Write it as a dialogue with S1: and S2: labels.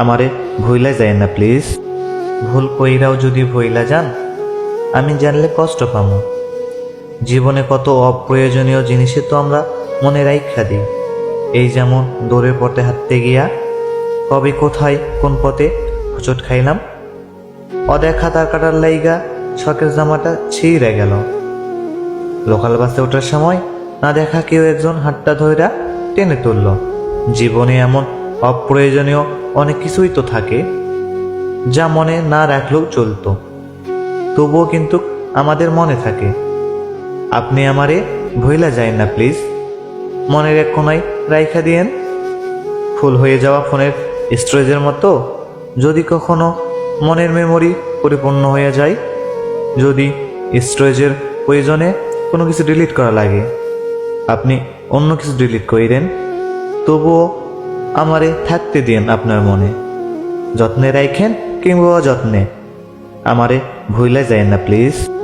S1: আমারে ভইলা যায় না প্লিজ ভুল কইরাও যদি ভইলা যান, আমি জানলে কষ্ট পামো। জীবনে কত অপ্রয়োজনীয় জিনিসে তো আমরা মনে রাইখা দিই। এই যেমন দৌড়ের পথে হাঁটতে গিয়া, কবে কোথায় কোন পথে হোঁচট খাইলাম, অদেখা তার কাটার লাইগা শখের জামাটা ছিঁড়ে গেল। লোকাল বাসে ওঠার সময় না দেখা কেউ একজন হাতটা ধইরা টেনে তুলল। জীবনে এমন অপ্রয়োজনীয় অনেক কিছুই তো থাকে, যা মনে না রাখলেও চলতো। তবুও কিন্তু আমাদের মনে থাকে। আপনি আমারে ভইলা যায় না, প্লিজ। মনের এক কোনায় রাইখা দিয়েন। ফুল হয়ে যাওয়া ফোনের স্টোরেজের মতো, যদি কখনো মনের মেমোরি পরিপূর্ণ হয়ে যায়, যদি স্টোরেজের প্রয়োজনে কোনো কিছু ডিলিট করা লাগে, আপনি অন্য কিছু ডিলিট করে দেন তবুও আমারে থাকতে দিন আপনার মনে। যত্নে রাখেন কিংবা যত্নে আমারে ভুলে যায় না প্লিজ।